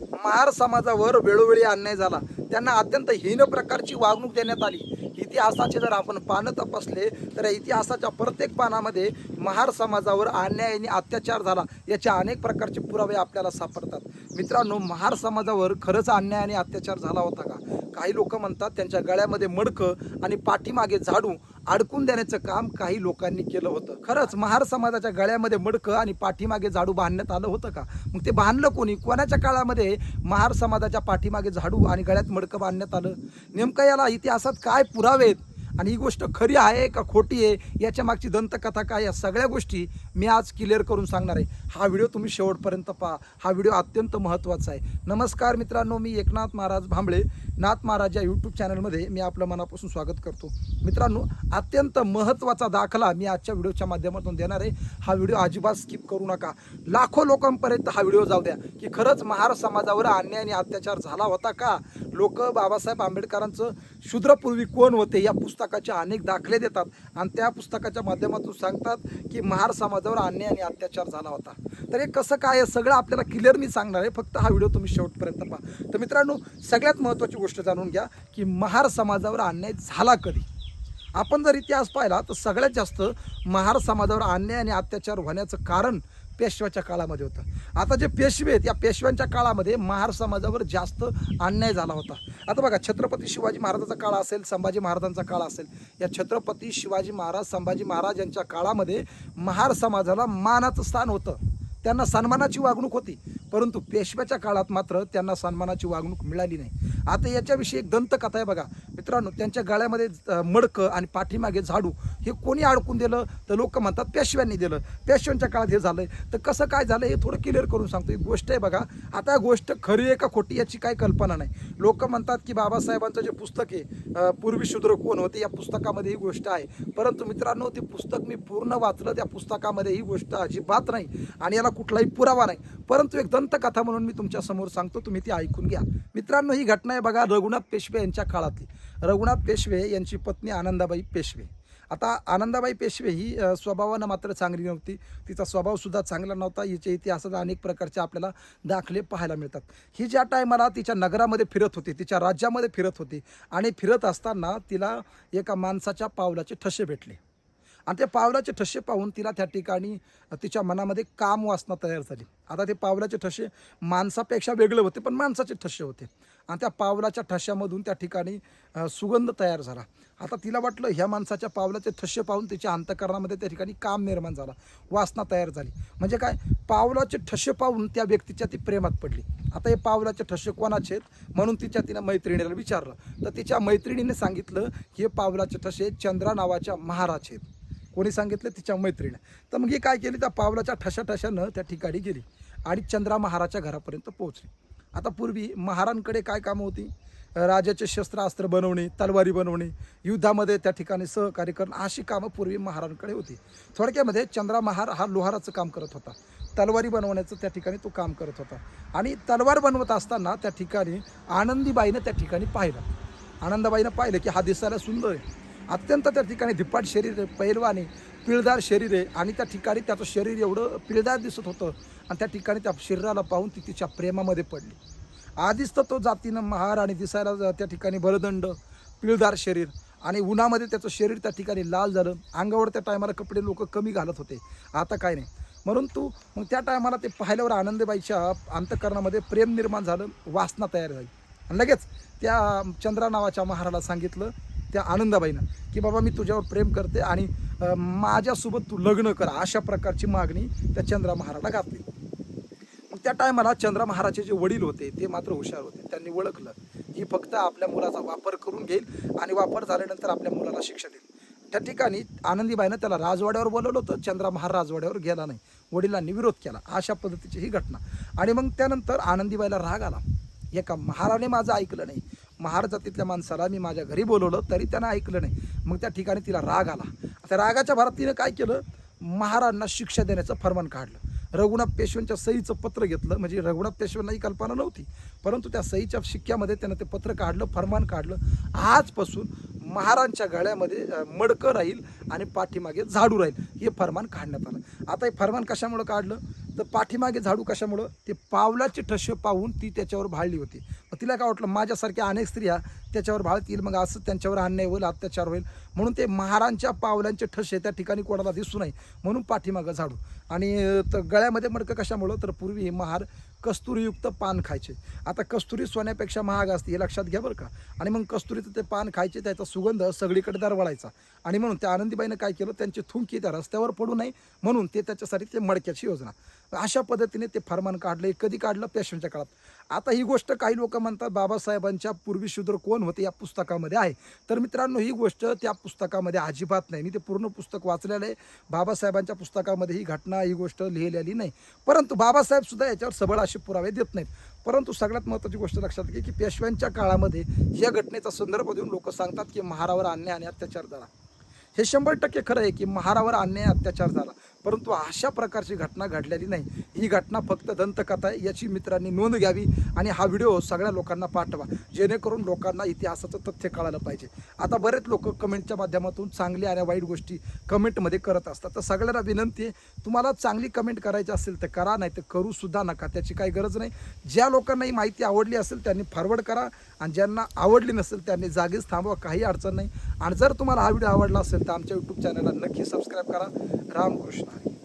महार समाजावर वेळोवेळी अन्याय झाला. त्यांना अत्यंत हीन प्रकारची वागणूक देण्यात आली. इतिहासाचे जर आपण पानं तपासले तर इतिहासाच्या प्रत्येक पानामध्ये महार समाजावर अन्याय आणि अत्याचार झाला याचे अनेक प्रकारचे पुरावे आपल्याला सापडतात. मित्रांनो महार समाजावर खरंच अन्याय आणि अत्याचार झाला होता का? काही लोक म्हणतात त्यांच्या गळ्यामध्ये मडकं आणि पाठीमागे झाडू अडकून देण्याचं काम काही लोकांनी केलं होतं. खरंच महार समाजाच्या गळ्यामध्ये मडकं आणि पाठीमागे झाडू बांधण्यात आलं होतं का? मग ते बांधलं कोणी? कोणाच्या काळामध्ये महार समाजाच्या पाठीमागे झाडू आणि गळ्यात मडकं बांधण्यात आलं? नेमकं याला इतिहासात काय पुरावेत आणि ही गोष्ट खरी आहे का खोटी आहे याच्या मागची दंतकथा काय या सगळ्या गोष्टी मी आज क्लिअर करून सांगणार आहे. हा व्हिडिओ तुम्ही शेवटपर्यंत पहा. हा व्हिडिओ अत्यंत महत्त्वाचा आहे. नमस्कार मित्रांनो मी एकनाथ महाराज भांबळे. नाथ महाराज या यूट्यूब चॅनलमध्ये मी आपलं मनापासून स्वागत करतो. मित्रांनो अत्यंत महत्त्वाचा दाखला मी आजच्या व्हिडिओच्या माध्यमातून देणार आहे. हा व्हिडिओ अजिबात स्किप करू नका. लाखो लोकांपर्यंत हा व्हिडिओ जाऊ द्या. की खरंच महार समाजावर अन्याय आणि अत्याचार झाला होता का? लोक बाबासाहेब आंबेडकरांचं शूद्रपूर्वी कोण होते या पुस्तक पुस्तकाचे अनेक दाखले देतात आणि त्या पुस्तकाच्या माध्यमातून सांगतात की महार समाजावर अन्याय आणि अत्याचार झाला होता. तर हे कसं काय आहे? सगळं आपल्याला क्लिअर मी सांगणार आहे. फक्त हा व्हिडिओ तुम्ही शेवटपर्यंत पहा. तर मित्रांनो सगळ्यात महत्त्वाची गोष्ट जाणून घ्या की महार समाजावर अन्याय झाला कधी? आपण जर इतिहास पाहिला तर सगळ्यात जास्त महार समाजावर अन्याय आणि अत्याचार होण्याचं कारण पेशव्याच्या काळामध्ये होतं. आता जे पेशवे आहेत या पेशव्यांच्या काळामध्ये महार समाजावर जास्त अन्याय झाला होता. आता बघा छत्रपती शिवाजी महाराजांचा काळ असेल संभाजी महाराजांचा काळ असेल या छत्रपती शिवाजी महाराज संभाजी महाराज यांच्या काळामध्ये महार समाजाला मानाचं स्थान होतं. त्यांना सन्मानाची वागणूक होती परंतु पेशव्याच्या काळात मात्र त्यांना सन्मानाची वागणूक मिळाली नाही. आता याच्याविषयी एक दंतकथा आहे बघा. मित्रांनो त्यांच्या गळ्यामध्ये मडकं आणि पाठीमागे झाडू हे कोणी अडकून दिलं? तर लोक म्हणतात पेशव्यांनी दिलं. पेशव्यांच्या काळात हे झालंय. तर कसं काय झालं हे थोडं क्लिअर करून सांगतो. एक गोष्ट आहे बघा आता गोष्ट खरी आहे का खोटी याची काय कल्पना नाही. लोक म्हणतात की बाबासाहेबांचं जे पुस्तक आहे पूर्वी शूद्र कोण होते या पुस्तकामध्ये ही गोष्ट आहे. परंतु मित्रांनो ते पुस्तक मी पूर्ण वाचलं त्या पुस्तकामध्ये ही गोष्ट अजिबात नाही. आणि याला कुठलाही पुरावा नाही. परंतु एक दंतकथा म्हणून मी तुमच्यासमोर सांगतो तुम्ही ती ऐकून घ्या. मित्रांनो ही घटना आहे बघा रघुनाथ पेशवे यांच्या काळातली. रघुनाथ पेशवे यांची पत्नी आनंदाबाई पेशवे. आता आनंदाबाई पेशवे ही स्वभावानं मात्र चांगली नव्हती. तिचा स्वभावसुद्धा चांगला नव्हता. हिच्या इतिहासात अनेक प्रकारचे आपल्याला दाखले पाहायला मिळतात. ही ज्या टायमाला तिच्या नगरामध्ये फिरत होती तिच्या राज्यामध्ये फिरत होती आणि फिरत असताना तिला एका माणसाच्या पावलाचे ठसे भेटले. आणि त्या पावलाचे ठसे पाहून तिला त्या ठिकाणी तिच्या मनामध्ये काम वासना तयार झाली. आता ते पावलाचे ठसे माणसापेक्षा वेगळे होते पण माणसाचे ठसे होते. आणि त्या पावलाच्या ठश्यामधून त्या ठिकाणी सुगंध तयार झाला. आता तिला वाटलं ह्या माणसाच्या पावलाचे ठसे पाहून तिच्या अंतकरणामध्ये त्या ठिकाणी काम निर्माण झाला वासना तयार झाली. म्हणजे काय पावलाचे ठसे पाहून त्या व्यक्तीच्या ती प्रेमात पडली. आता हे पावलाचे ठसे कोणाचे आहेत? म्हणून तिच्या तिनं मैत्रिणीला विचारलं. तर तिच्या मैत्रिणीने सांगितलं की हे पावलाचे ठसे चंद्रा नावाच्या महाराज आहेत. कोणी सांगितलं? तिच्या मैत्रिणी. तर मग ही काय केली? त्या पावलाच्या ठशा ठशानं त्या ठिकाणी गेली आणि चंद्रा महाराच्या घरापर्यंत पोहोचली. आता पूर्वी महारांकडे काय कामं होती? राजाचे शस्त्रास्त्र बनवणे तलवारी बनवणे युद्धामध्ये त्या ठिकाणी सहकार्य करणं अशी कामं पूर्वी महारांकडे होती. थोडक्यामध्ये चंद्रा महार हा लोहाराचं काम करत होता. तलवारी बनवण्याचं त्या ठिकाणी तो काम करत होता. आणि तलवार बनवत असताना त्या ठिकाणी आनंदीबाईनं त्या ठिकाणी पाहिलं. आनंदाबाईनं पाहिलं की हा दिसायला सुंदर आहे. अत्यंत त्या ठिकाणी धिप्पाट शरीर आहे पैलवान पिळदार शरीर आहे. आणि त्या ठिकाणी त्याचं शरीर एवढं पिळदार दिसत होतं आणि त्या ठिकाणी त्या शरीराला पाहून ती तिच्या प्रेमामध्ये पडली. आधीच तर तो जातीनं महार आणि दिसायला त्या ठिकाणी बलदंड पिळदार शरीर आणि उन्हामध्ये त्याचं शरीर त्या ठिकाणी लाल झालं. अंगावर त्या टायमाला कपडे लोक कमी घालत होते. आता काय नाही. म्हणून तू मग त्या टायमाला ते पाहिल्यावर आनंदबाईच्या अंतकरणामध्ये प्रेम निर्माण झालं वासना तयार झाली. आणि लगेच त्या चंद्रा नावाच्या महाराला सांगितलं त्या आनंदाबाईनं की बाबा मी तुझ्यावर प्रेम करते आणि माझ्यासोबत तू लग्न कर अशा प्रकारची मागणी त्या चंद्रा महाराला घातली. मग त्या टायमाला चंद्रा महाराजचे जे वडील होते ते मात्र हुशार होते. त्यांनी ओळखलं ही फक्त आपल्या मुलाचा वापर करून घेईल आणि वापर झाल्यानंतर आपल्या मुलाला शिक्षा देईल. त्या ठिकाणी आनंदीबाईनं त्याला राजवाड्यावर बोलवलं होतं चंद्रा महार राजवाड्यावर गेला नाही. वडिलांनी विरोध केला. अशा पद्धतीची ही घटना. आणि मग त्यानंतर आनंदीबाईला राग आला. एका महाराने माझं ऐकलं नाही. महार जातीतल्या माणसाला मी माझ्या घरी बोलवलं तरी त्यानं ऐकलं नाही. मग त्या ठिकाणी तिला राग आला. आता रागाच्या भरात तिनं काय केलं? महारांना शिक्षा देण्याचं फरमान काढलं. रघुनाथ पेशव्यांच्या सहीचं पत्र घेतलं. म्हणजे रघुनाथ पेशव्यांना ही कल्पना नव्हती. परंतु त्या सहीच्या शिक्क्यामध्ये त्यानं ते पत्र काढलं फरमान काढलं. आजपासून महारांच्या गळ्यामध्ये मडकं राहील आणि पाठीमागे झाडू राहील. हे फरमान काढण्यात आलं. आता हे फरमान कशामुळं काढलं? तर पाठीमागे झाडू कशामुळं? ते पावलाचे ठसे पाहून ती त्याच्यावर भाळली होती. मग तिला काय वाटलं? माझ्यासारख्या अनेक स्त्रिया त्याच्यावर भाळतील मग असं त्यांच्यावर अन्याय होईल अत्याचार होईल. म्हणून ते महारांच्या पावलांचे ठसे त्या ठिकाणी कोणाला दिसू नये म्हणून पाठीमागं झाडू. आणि तर गळ्यामध्ये मडकं कशामुळं? तर पूर्वी हे महार कस्तुरीयुक्त पान खायचे. आता कस्तुरी सोन्यापेक्षा महाग असते हे लक्षात घ्या बरं का. आणि मग कस्तुरीचं ते पान खायचे त्याचा सुगंध सगळीकडे दरवळायचा. आणि म्हणून त्या आनंदीबाईनं काय केलं त्यांची थुंकी त्या रस्त्यावर पडू नये म्हणून ते त्याच्यासाठी ते मडक्याची योजना. अशा पद्धतीने ते फरमान काढलं कधी काढलं? पेशंटच्या काळात. आता ही गोष्ट काही लोक म्हणतात बाबासाहेबांच्या पूर्वी शूद्र कोण होते? या पुस्तकामध्ये आहे. तर मित्रांनो ही गोष्ट त्या पुस्तकामध्ये अजिबात नाही. मी ते पूर्ण पुस्तक वाचलेलं आहे. बाबासाहेबांच्या पुस्तकामध्ये ही घटना ही गोष्ट लिहिलेली नाही. परंतु बाबासाहेबसुद्धा याच्यावर सबळ असे पुरावे देत नाहीत. परंतु सगळ्यात महत्त्वाची गोष्ट लक्षात घे की पेशव्यांच्या काळामध्ये या घटनेचा संदर्भ देऊन लोक सांगतात की महारावर अन्याय आणि अत्याचार झाला. हे शंभर टक्के खरं आहे की महारावर अन्याय अत्याचार झाला. परंतु अशा प्रकारची घटना घडलेली नाही. ही घटना फक्त दंतकथा आहे याची मित्रांनी नोंद घ्यावी आणि हा व्हिडिओ सगळ्या लोकांना पाठवा. जेणेकरून लोकांना इतिहासाचं तथ्य कळायला पाहिजे. आता बरेच लोक कमेंटच्या माध्यमातून चांगल्या आणि वाईट गोष्टी कमेंटमध्ये करत असतात. तर सगळ्यांना विनंती आहे तुम्हाला चांगली कमेंट करायची असेल तर करा नाही तर करूसुद्धा नका. त्याची काही गरज नाही. ज्या लोकांना ही माहिती आवडली असेल त्यांनी फॉरवर्ड करा आणि ज्यांना आवडली नसेल त्यांनी जागीच थांबवा. काही अडचण नाही. आणि जर तुम्हाला हा व्हिडिओ आवडला असेल तर आमच्या यूट्यूब चॅनलला नक्की सबस्क्राईब करा. रामकृष्ण.